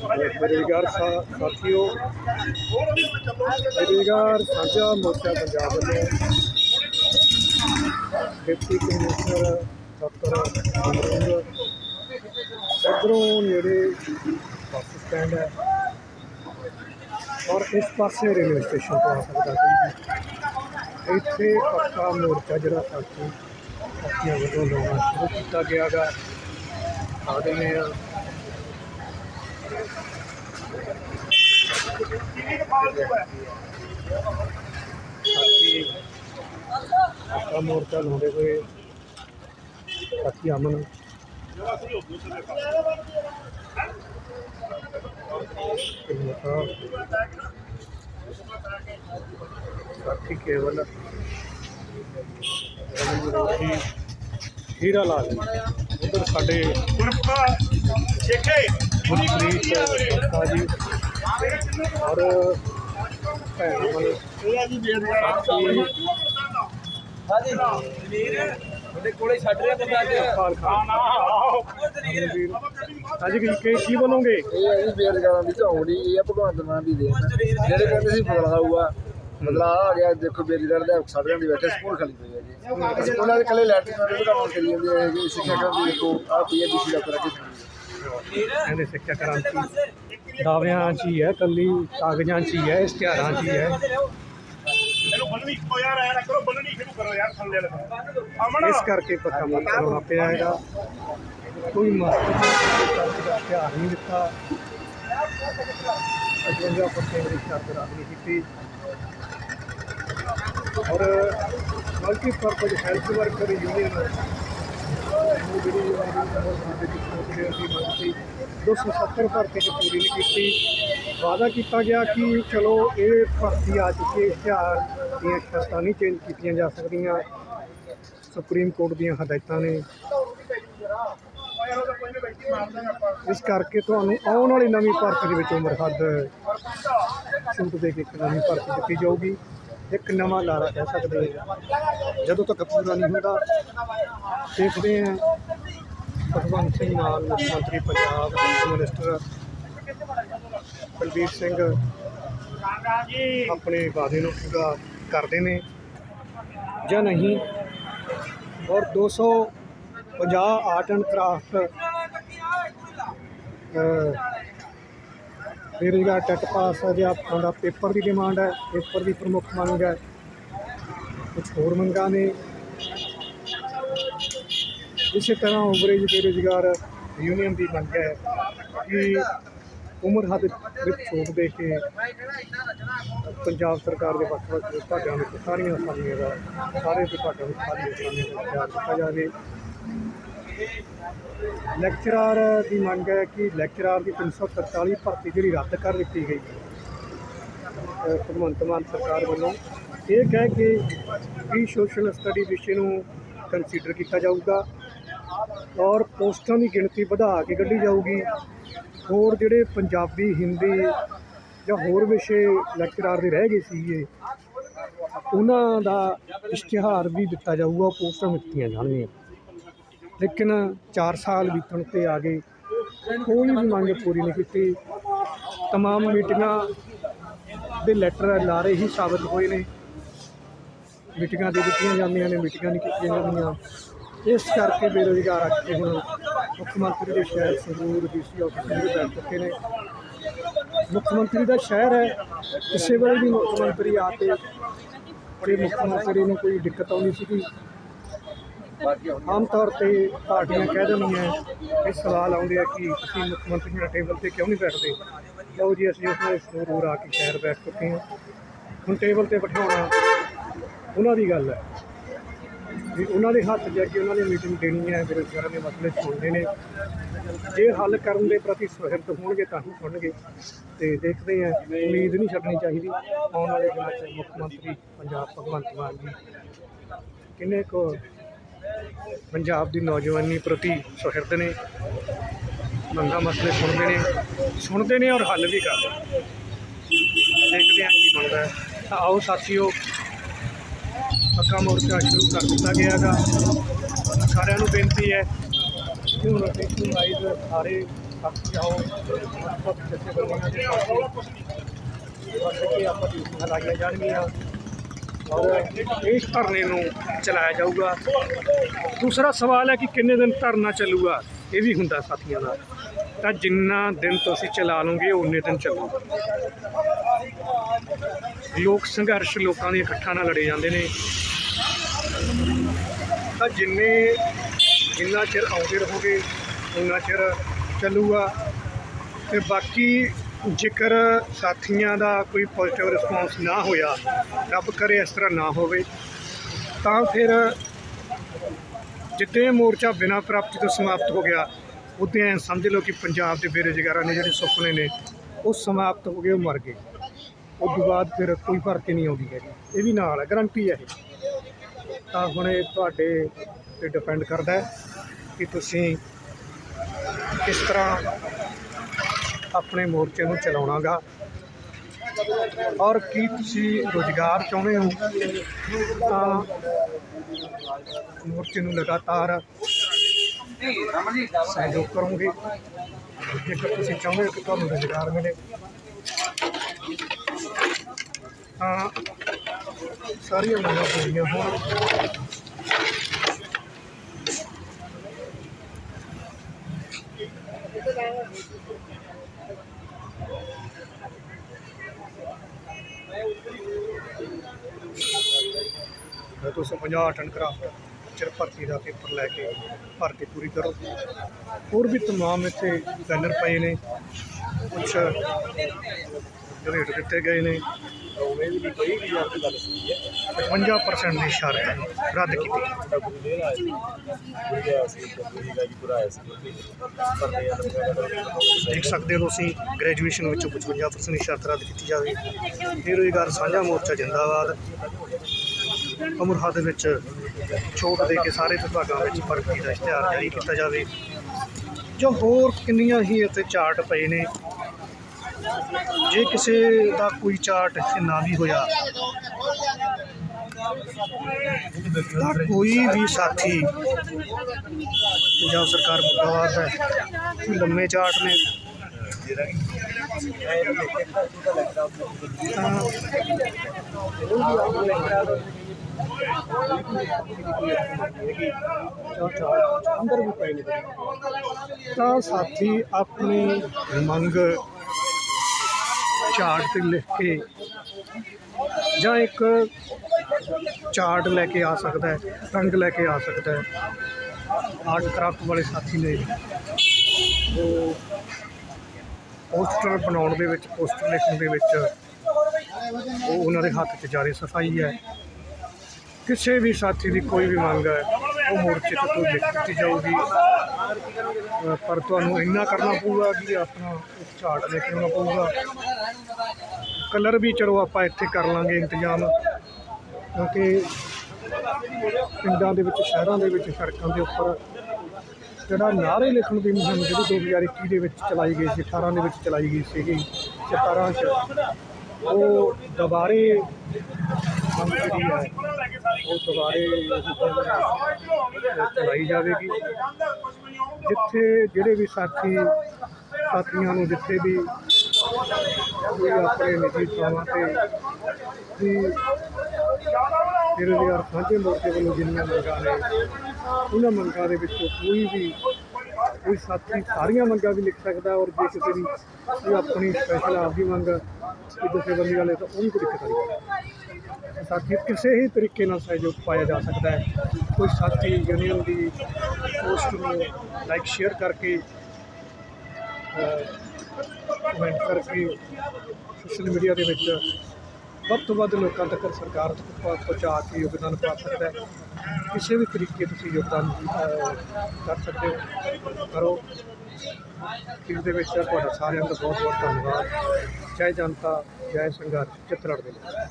ਬੇਰੁਜ਼ਗਾਰ ਸਾ- ਸਾਥੀਓ, ਬੇਰੁਜ਼ਗਾਰ ਸਾਂਝਾ ਮੋਰਚਾ ਪੰਜਾਬ ਵੱਲੋਂ ਡਿਪਟੀ ਕਮਿਸ਼ਨਰ ਦਫ਼ਤਰ ਅਮਰੂਦ ਨੇੜੇ ਬੱਸ ਸਟੈਂਡ ਹੈ ਔਰ ਇਸ ਪਾਸੇ ਰੇਲਵੇ ਸਟੇਸ਼ਨ ਤੋਂ ਆ ਸਕਦਾ ਕੋਈ ਇੱਥੇ ਪੱਕਾ ਮੋਰਚਾ ਜਿਹੜਾ ਸਾਥੀ ਸਾਥੀਆਂ ਵੱਲੋਂ ਲਾਉਣਾ ਸ਼ੁਰੂ ਕੀਤਾ ਗਿਆ ਗਾ ਆ। ਦਿੰਦੇ ਆ ਸਾਥੀ ਪੱਕਾ ਮੋਰਚਾ ਲਾਉਂਦੇ ਹੋਏ ਸਾਥੀ ਅਮਨ। ਸਾਥੀ ਕੇਵਲ ਹੀਰਾ ਲਾਲ ਉਧਰ ਸਾਡੇ ਗੁਰਪਾ ਛੇਕੇ ਗੁਰਪ੍ਰੀਤ ਜੀ ਔਰ ਹਾਂਜੀ। ਜਮੀਰ ਤੁਹਾਡੇ ਕੋਲੇ ਛੱਡ ਰਿਹਾ ਬੰਦਾ ਅੱਜ। ਖਾਲ ਖਾਨ। ਰਣਵੀਰ। ਹਾਂਜੀ ਕੀ ਕੀ- ਕੀ ਬੋਲੋਗੇ? ਇਹ ਹੈ ਜੀ ਬੇਰੁਜ਼ਗਾਰਾਂ ਦੀ ਝੌਂਕੜੀ ਇਹ ਆ ਭਗਵੰਤ ਮਾਨ ਦੀ ਦੇਣ ਹੈ। ਜਿਹੜੇ ਕਹਿੰਦੇ ਸੀ ਬਦਲਾਅ ਆਊਗਾ ਬਦਲਾਅ ਆ ਗਿਆ ਦੇਖੋ ਬੇਰੁਜ਼ਗਾਰ ਦੇ ਦੇ ਬੈਠੇ ਸਕੂਲ ਖਾਲੀ ਆ ਜੀ। ਸਕੂਲਾਂ ਦੇ ਕੱਲੇ ਲੈਟਰਿੰਗ ਦੇ ਕੰਮ ਕਰੀ ਜਾਂਦੇ ਆ ਜੀ ਸਿੱਖਿਆ ਕਰਨ ਦੀ ਦੇਖੋ ਆ ਪੀਐਚਡੀ ਦਾ ਕਰਾ ਕੇ ਕਹਿੰਦੇ ਸਿੱਖਿਆ ਕ੍ਰਾਂਤੀ ਦਾਅਵਿਆਂ 'ਚ ਹੀ ਹੈ ਕੱਲੀ ਕਾਗਜ਼ਾਂ 'ਚ ਹੀ ਹੈ ਇਸ਼ਤਿਹਾਰਾਂ 'ਚ ਹੀ ਹੈ। ਇਹਨੂੰ ਬੰਨਣੀ ਇੱਕੋ ਯਾਰ ਐ ਨਾ ਕਰੋ ਬੰਨਣੀ ਸ਼ੁਰੂ ਕਰੋ ਯਾਰ ਥੱਲੇ ਲਗਾ ਅਮਨ। ਇਸ ਕਰਕੇ ਪੱਕਾ ਮਤ ਚਲਾਉਣਾ ਪਿਆ ਹੈਗਾ ਕੋਈ ਦਾ ਧਿਆਨ ਨਹੀਂ ਦਿੱਤਾ। ਅਜਿਹਾ ਪੱਕੇ ਦੀ ਸ਼ਰਤ ਰੱਖ ਨਹੀਂ ਕੀਤੀ। ਔਰ multi purpose health worker union ਜਿਹੜੀ ਅਸੀਂ 270 ਭਰਤੀ ਚ ਪੂਰੀ ਨਹੀਂ ਕੀਤੀ। ਵਾਅਦਾ ਕੀਤਾ ਗਿਆ ਕਿ ਚਲੋ ਇਹ ਭਰਤੀ ਆ ਚੁੱਕੀ ਇਸ਼ਤਿਹਾਰ ਦੀਆਂ ਸ਼ਰਤਾਂ ਨਹੀਂ ਚੇਂਜ ਕੀਤੀਆਂ ਜਾ ਸਕਦੀਆਂ। ਸੁਪਰੀਮ ਕੋਰਟ ਦੀਆਂ ਹਦਾਇਤਾਂ ਨੇ। ਇਸ ਕਰਕੇ ਤੁਹਾਨੂੰ ਆਉਣ ਵਾਲੀ ਨਵੀਂ ਭਰਤੀ ਦੇ ਵਿੱਚ ਉਮਰ ਹੱਦ। ਛੂਟ ਦੇ ਕੇ ਨਵੀਂ ਭਰਤੀ ਦਿੱਤੀ ਜਾਊਗੀ। ਇੱਕ ਨਵਾਂ ਲਾਰਾ ਕਹਿ ਸਕਦੇ ਹਾਂ। ਜਦੋਂ ਤੱਕ ਪੂਰਾ ਨਹੀਂ ਹੁੰਦਾ, ਦੇਖਦੇ ਹਾਂ। ਭਗਵੰਤ ਸਿੰਘ ਮਾਨ ਮੁੱਖ ਮੰਤਰੀ ਪੰਜਾਬ ਹੈਲਥ ਮਿਨਿਸਟਰ ਬਲਬੀਰ ਸਿੰਘ ਆਪਣੇ ਵਾਅਦੇ ਨੂੰ ਪੂਰਾ ਕਰਦੇ ਨੇ। ਜਾਂ ਨਹੀਂ, ਔਰ 250 ਆਰਟ ਐਂਡ ਕਰਾਫਟ ਬੇਰੁਜ਼ਗਾਰ ਟੈਟ ਪਾਸ ਅਧਿਆਪਕਾਂ ਦਾ ਪੇਪਰ ਦੀ ਡਿਮਾਂਡ ਹੈ ਪੇਪਰ ਦੀ ਪ੍ਰਮੁੱਖ ਮੰਗ ਹੈ ਕੁਝ ਹੋਰ ਮੰਗਾਂ ਨੇ। ਇਸੇ ਤਰ੍ਹਾਂ ਓਵਰੇਜ ਬੇਰੁਜ਼ਗਾਰ ਯੂਨੀਅਨ ਦੀ ਮੰਗ ਹੈ ਕਿ ਉਮਰ ਹੱਦ ਵਿੱਚ ਛੋਟ ਦੇ ਕੇ ਪੰਜਾਬ ਸਰਕਾਰ ਦੇ ਵੱਖ ਵੱਖ ਵਿਭਾਗਾਂ ਵਿੱਚ ਸਾਰੀਆਂ ਅਸਾਮੀਆਂ ਦਾ ਸਾਰੇ ਵਿਭਾਗਾਂ ਵਿੱਚ ਸਾਰੀਆਂ ਅਸਾਮੀਆਂ ਦਾ ਖਿਆਲ ਰੱਖਿਆ ਜਾਵੇ। ਲੈਕਚਰਾਰ ਦੀ ਮੰਗ ਹੈ ਕਿ ਲੈਕਚਰਾਰ ਦੀ 343 ਭਰਤੀ ਜਿਹੜੀ ਰੱਦ ਕਰ ਦਿੱਤੀ ਗਈ ਅਹ ਭਗਵੰਤ ਮਾਨ ਸਰਕਾਰ ਵੱਲੋਂ ਇਹ ਕਹਿ ਕੇ ਵੀ ਸੋਸ਼ਲ ਸਟੱਡੀ ਵਿਸ਼ੇ ਨੂੰ ਕੰਸੀਡਰ ਕੀਤਾ ਜਾਊਗਾ ਔਰ ਪੋਸਟਾਂ ਦੀ ਗਿਣਤੀ ਵਧਾ ਕੇ ਕੱਢੀ ਜਾਊਗੀ। ਹੋਰ ਜਿਹੜੇ ਪੰਜਾਬੀ, ਹਿੰਦੀ ਜਾਂ ਹੋਰ ਵਿਸ਼ੇ ਲੈਕਚਰਾਰ ਦੇ ਰਹਿ ਗਏ ਸੀਗੇ ਉਹਨਾਂ ਦਾ ਇਸ਼ਤਿਹਾਰ ਵੀ ਦਿੱਤਾ ਜਾਊਗਾ ਪੋਸਟਾਂ ਦਿੱਤੀਆਂ ਜਾਣਗੀਆਂ। ਲੇਕਿਨ 4 ਸਾਲ ਬੀਤਣ ਤੇ ਆ ਗਏ ਕੋਈ ਵੀ ਮੰਗ ਪੂਰੀ ਨਹੀਂ ਕੀਤੀ तमाम ਮੀਟਿੰਗਾਂ ਦੇ ਲੈਟਰ ਲਾਰੇ ਹੀ ਸਾਬਤ ਹੋਏ ਨੇ ਮੀਟਿੰਗਾਂ ਦੇ ਦਿੱਤੀਆਂ ਜਾਂਦੀਆਂ ਨੇ ਮੀਟਿੰਗਾਂ ਨਹੀਂ ਕੀਤੀਆਂ ਜਾਂਦੀਆਂ ਇਸ ਕਰਕੇ ਬੇਰੁਜ਼ਗਾਰ ਅੱਜ ਕੇ ਹੁਣ ਮੁੱਖ ਮੰਤਰੀ ਦੇ ਸ਼ਹਿਰ ਸੰਗਰੂਰ ਡੀਸੀ ਆਫਿਸ ਦੇ ਬੈਠ ਚੁੱਕੇ ਨੇ ਮੁੱਖ ਮੰਤਰੀ ਦਾ ਸ਼ਹਿਰ ਹੈ ਕਿਸੇ ਵੇਲੇ ਵੀ ਮੁੱਖ ਮੰਤਰੀ ਆ ਕੇ ਤੇ ਮੁੱਖ ਮੰਤਰੀ ਨੂੰ ਕੋਈ ਦਿੱਕਤ ਆਉਂਦੀ ਸੀਗੀ ਆਮ ਤੌਰ ਤੇ ਪਾਰਟੀਆਂ ਕਹਿ ਦਿੰਦੀਆਂ ਇਹ ਸਵਾਲ ਆਉਂਦੇ ਆ ਕਿ ਤੁਸੀਂ ਮੁੱਖ ਮੰਤਰੀ ਨਾਲ ਟੇਬਲ ਤੇ ਕਿਉਂ ਨਹੀਂ ਬੈਠਦੇ? ਲਓ ਜੀ, ਅਸੀਂ ਉਸ ਨੂੰ ਸੰਗਰੂਰ ਆ ਕੇ ਸ਼ਹਿਰ ਬੈਠ ਚੁੱਕੇ ਹਾਂ। ਹੁਣ ਟੇਬਲ ਤੇ ਬਿਠਾਉਣਾ ਉਹਨਾਂ ਦੀ ਗੱਲ ਹੈ। ਵੀ ਉਹਨਾਂ ਦੇ ਹੱਥ ਜਾ ਕੇ ਉਹਨਾਂ ਨੇ ਮੀਟਿੰਗ ਦੇਣੀ ਹੈ, ਬੇਰੁਜ਼ਗਾਰਾਂ ਦੇ ਮਸਲੇ ਸੁਣਨੇ ਨੇ। ਜੇ ਹੱਲ ਕਰਨ ਦੇ ਪ੍ਰਤੀ ਸੁਹਿਰਦ ਹੋਣਗੇ ਤਾਂ ਹੀ ਸੁਣਨਗੇ ਤੇ ਦੇਖਦੇ ਹਾਂ, ਉਮੀਦ ਨਹੀਂ ਛੱਡਣੀ ਚਾਹੀਦੀ। ਆਉਣ ਵਾਲੇ ਦਿਨਾਂ 'ਚ ਮੁੱਖ ਮੰਤਰੀ ਪੰਜਾਬ ਭਗਵੰਤ ਮਾਨ ਜੀ ਕਿੰਨੇ ਕੁ ਪੰਜਾਬ ਦੀ ਨੌਜਵਾਨੀ ਪ੍ਰਤੀ ਸੁਹਿਰਦ ਨੇ, ਮੰਗਾ ਮਸਲੇ ਸੁਣਦੇ ਨੇ ਸੁਣਦੇ ਨੇ ਔਰ ਹੱਲ ਵੀ ਕਰਦੇ ਨੇ। ਦੇਖਦੇ ਹਾਂ ਕੀ ਬਣਦਾ ਹੈ। ਤਾਂ ਆਓ ਸਾਥੀਓ, ਪੱਕਾ ਮੋਰਚਾ ਸ਼ੁਰੂ ਕਰ ਦਿੱਤਾ ਗਿਆ ਹੈਗਾ। ਸਾਰਿਆਂ ਨੂੰ ਬੇਨਤੀ ਹੈ ਕਿ ਹੁਣ ਅਸੀਂ ਵਾਈਜ਼ ਸਾਰੇ ਬਾਕੀ ਆਓ। ਵੱਖ-ਵੱਖ ਜਥੇਬੰਦੀਆਂ ਦੇ ਆਪਾਂ ਲਾਈਆਂ ਜਾਣਗੀਆਂ। ਇਸ ਧਰਨੇ ਨੂੰ ਚਲਾਇਆ ਜਾਊਗਾ। ਦੂਸਰਾ ਸਵਾਲ ਹੈ ਕਿ ਕਿੰਨੇ ਦਿਨ ਧਰਨਾ ਚੱਲੂਗਾ? ਇਹ ਵੀ ਹੁੰਦਾ ਸਾਥੀਆਂ ਦਾ। ਤਾਂ ਜਿੰਨਾ ਦਿਨ ਤੁਸੀਂ ਚਲਾ ਲਓਗੇ ਉਨੇ ਦਿਨ ਚੱਲੂਗਾ। ਲੋਕ ਸੰਘਰਸ਼ ਲੋਕਾਂ ਦੀਆਂ ਇਕੱਠਾਂ ਨਾਲ ਲੜੇ ਜਾਂਦੇ ਨੇ। ਤਾਂ ਜਿੰਨੇ, ਜਿੰਨਾ ਚਿਰ ਆਉਂਦੇ ਰਹੋਗੇ, ਉਨਾ ਚਿਰ ਚੱਲੂਗਾ। ਤੇ ਬਾਕੀ ਜੇਕਰ ਸਾਥੀਆਂ ਦਾ ਕੋਈ ਪੋਜ਼ਿਟਿਵ ਰਿਸਪੌਂਸ ਨਾ ਹੋਇਆ, ਰੱਬ ਕਰੇ ਇਸ ਤਰ੍ਹਾਂ ਨਾ ਹੋਵੇ, ਤਾਂ ਫਿਰ ਜਿੱਤੇ ਮੋਰਚਾ ਬਿਨਾਂ ਪ੍ਰਾਪਤੀ ਤੋਂ ਸਮਾਪਤ ਹੋ ਗਿਆ, ਉਦੋਂ ਐਂ ਸਮਝ ਲਓ ਕਿ ਪੰਜਾਬ ਦੇ ਬੇਰੁਜ਼ਗਾਰਾਂ ਦੇ ਜਿਹੜੇ ਸੁਪਨੇ ਨੇ, ਉਹ ਸਮਾਪਤ ਹੋ ਗਏ, ਉਹ ਮਰ ਗਏ। ਉਸ ਤੋਂ ਬਾਅਦ ਫਿਰ ਕੋਈ ਭਰਤੀ ਨਹੀਂ ਆਉਂਦੀ ਹੈਗੀ। ਇਹ ਵੀ ਨਾਲ ਹੈ ਗਰੰਟੀ ਹੈ ਇਹ। ਤਾਂ ਹੁਣ ਇਹ ਤੁਹਾਡੇ ਤੇ ਡਿਪੈਂਡ ਕਰਦਾ ਹੈ ਕਿ ਤੁਸੀਂ ਕਿਸ ਤਰ੍ਹਾਂ ਆਪਣੇ ਮੋਰਚੇ ਨੂੰ ਚਲਾਉਣਾਗਾ। ਔਰ ਕੀ ਤੁਸੀਂ ਰੋਜ਼ਗਾਰ ਚਾਹੁੰਦੇ ਹੋ? ਤਾਂ ਮੋਰਚੇ ਨੂੰ ਲਗਾਤਾਰ ਸਹਿਯੋਗ ਕਰੋਗੇ। ਜੇਕਰ ਤੁਸੀਂ ਚਾਹੁੰਦੇ ਹੋ ਕਿ ਤੁਹਾਨੂੰ ਰੋਜ਼ਗਾਰ ਮਿਲੇ। ਤਾਂ ਸਾਰੀਆਂ ਮੰਗਾਂ ਪੂਰੀਆਂ ਹੋਣ। ਮੈਂ 250 ਟਨ ਕਰਾਫਟ ਚਿਰ ਭਰਤੀ ਦਾ ਪੇਪਰ ਲੈ ਕੇ ਭਰਤੀ ਪੂਰੀ ਕਰੋ। ਹੋਰ ਵੀ ਤਮਾਮ ਇੱਥੇ ਬੈਨਰ ਪਏ ਨੇ। ਕੁਛ ਰੇਟ ਦਿੱਤੇ ਗਏ ਨੇ। ਉਹਨੇ ਵੀ ਦੀ 55% ਦੀ ਸ਼ਰਤ ਰੱਦ ਕੀਤੀ ਦੇਖ ਸਕਦੇ ਹੋ ਤੁਸੀਂ ਗ੍ਰੈਜੂਏਸ਼ਨ ਵਿੱਚੋਂ 55% ਦੀ ਸ਼ਰਤ ਰੱਦ ਕੀਤੀ ਜਾਵੇ। ਬੇਰੁਜ਼ਗਾਰ ਸਾਂਝਾ ਮੋਰਚਾ ਜਿੰਦਾਬਾਦ। ਅਮਰਹਾ ਦੇ ਵਿੱਚ ਛੋਟ ਦੇ ਕੇ ਸਾਰੇ ਵਿਭਾਗਾਂ ਵਿੱਚ ਭਰਤੀ ਦਾ ਇਸ਼ਤਿਹਾਰ ਜਾਰੀ ਕੀਤਾ ਜਾਵੇ। ਜੋ ਹੋਰ ਕਿੰਨੀਆਂ ਹੀ ਇੱਥੇ ਚਾਰਟ ਪਏ ਨੇ। ਜੇ ਕਿਸੇ ਦਾ ਕੋਈ ਚਾਰਟ ਇੱਥੇ ਨਾ ਵੀ ਹੋਇਆ, ਤਾਂ ਕੋਈ ਵੀ ਸਾਥੀ, ਪੰਜਾਬ ਸਰਕਾਰ ਮੁਰਦਾਬਾਦ ਹੈ ਲੰਮੇ ਚਾਰਟ ਨੇ। ਅੰਦਰ ਵੀ ਪਏ ਨੇ ਤਾਂ ਸਾਥੀ ਆਪਣੀ ਮੰਗ ਚਾਰਟ ਤੇ ਲਿਖ ਕੇ ਜਾਂ ਇੱਕ ਚਾਰਟ ਲੈ ਕੇ ਆ ਸਕਦਾ ਹੈ, ਰੰਗ ਲੈ ਕੇ ਆ ਸਕਦਾ ਹੈ। ਆਰਟ ਕਰਾਫਟ ਵਾਲੇ ਸਾਥੀ ਨੇ ਉਹ ਪੋਸਟਰ ਬਣਾਉਣ ਦੇ ਵਿੱਚ, ਪੋਸਟਰ ਲਿਖਣ ਦੇ ਵਿੱਚ ਉਹ ਉਹਨਾਂ ਦੇ ਹੱਥ 'ਚ ਜਾਰੀ ਸਫ਼ਾਈ ਹੈ। ਕਿਸੇ ਵੀ ਸਾਥੀ ਦੀ ਕੋਈ ਵੀ ਮੰਗ ਹੈ, ਉਹ ਮੋਰਚੇ ਤੇ ਤੋਂ ਲਿਖ ਦਿੱਤੀ ਜਾਊਗੀ। ਪਰ ਤੁਹਾਨੂੰ ਇੰਨਾ ਕਰਨਾ ਪਊਗਾ ਕਿ ਆਪਣਾ ਇੱਕ ਚਾਰਟ ਲੈ ਕੇ ਆਉਣਾ ਪਊਗਾ। ਕਲਰ ਵੀ ਚਲੋ ਆਪਾਂ ਇੱਥੇ ਕਰ ਲਾਂਗੇ ਇੰਤਜ਼ਾਮ, ਕਿਉਂਕਿ ਪਿੰਡਾਂ ਦੇ ਵਿੱਚ, ਸ਼ਹਿਰਾਂ ਦੇ ਵਿੱਚ ਸੜਕਾਂ ਦੇ ਉੱਪਰ ਜਿਹੜਾ ਨਾਅਰੇ ਲਿਖਣ ਦੀ ਮੁਹਿੰਮ ਜਿਹੜੀ 2021 ਦੇ ਵਿੱਚ ਚਲਾਈ ਗਈ ਸੀ 18 ਦੇ ਵਿੱਚ ਚਲਾਈ ਗਈ ਸੀਗੀ 17 ਚ, ਉਹ ਦੁਬਾਰੇ ਜਿਹੜੀ ਹੈ। ਉਹ ਦੁਬਾਰੇ ਚਲਾਈ ਜਾਵੇਗੀ। ਜਿੱਥੇ ਜਿਹੜੇ ਵੀ ਸਾਥੀ, ਸਾਥੀਆਂ ਨੂੰ ਜਿੱਥੇ ਵੀ ਕੋਈ ਆਪਣੇ ਨਿੱਜੀ ਥਾਵਾਂ ਤੇ ਵੀ ਬੇਰੁਜ਼ਗਾਰ ਸਾਂਝੇ ਮੋਰਚੇ ਵੱਲੋਂ ਜਿੰਨੀਆਂ ਮੰਗਾਂ ਨੇ ਉਹਨਾਂ ਮੰਗਾਂ ਦੇ ਵਿੱਚੋਂ ਕੋਈ ਵੀ, ਕੋਈ ਸਾਥੀ ਸਾਰੀਆਂ ਮੰਗਾਂ ਵੀ ਲਿਖ ਸਕਦਾ ਔਰ ਜੇ ਕਿਸੇ ਦੀ ਕੋਈ ਆਪਣੀ ਸਪੈਸ਼ਲ ਆਪਦੀ ਮੰਗ ਕੋਈ ਦੂਸਰੇ ਵਾਲੇ ਤਾਂ ਉਹ ਵੀ ਕੋਈ ਦਿੱਕਤ ਨਹੀਂ ਸਾਥੀ ਕਿਸੇ ਹੀ ਤਰੀਕੇ ਨਾਲ ਸਹਿਯੋਗ ਪਾਇਆ ਜਾ ਸਕਦਾ ਹੈ। ਕੋਈ ਸਾਥੀ ਯੂਨੀਅਨ ਦੀ ਪੋਸਟ ਨੂੰ ਲਾਈਕ ਸ਼ੇਅਰ ਕਰਕੇ ਕਮੈਂਟ ਕਰਕੇ ਸੋਸ਼ਲ ਮੀਡੀਆ ਦੇ ਵਿੱਚ ਵੱਧ ਤੋਂ ਵੱਧ ਲੋਕਾਂ ਤੱਕ ਸਰਕਾਰ ਤੱਕ ਪਹੁੰਚਾ ਕੇ ਯੋਗਦਾਨ ਪਾ ਸਕਦਾ ਹੈ। ਕਿਸੇ ਵੀ ਤਰੀਕੇ ਤੁਸੀਂ ਯੋਗਦਾਨ ਕਰ ਸਕਦੇ ਹੋ। ਕਰੋ। ਇਸ ਦੇ ਵਿੱਚ ਤੁਹਾਡਾ ਸਾਰਿਆਂ ਦਾ ਬਹੁਤ ਬਹੁਤ ਧੰਨਵਾਦ। ਜੈ ਜਨਤਾ, ਜੈ ਸੰਘਰਸ਼ ਚਿੱਤਰੜ ਦੇ ਲਈ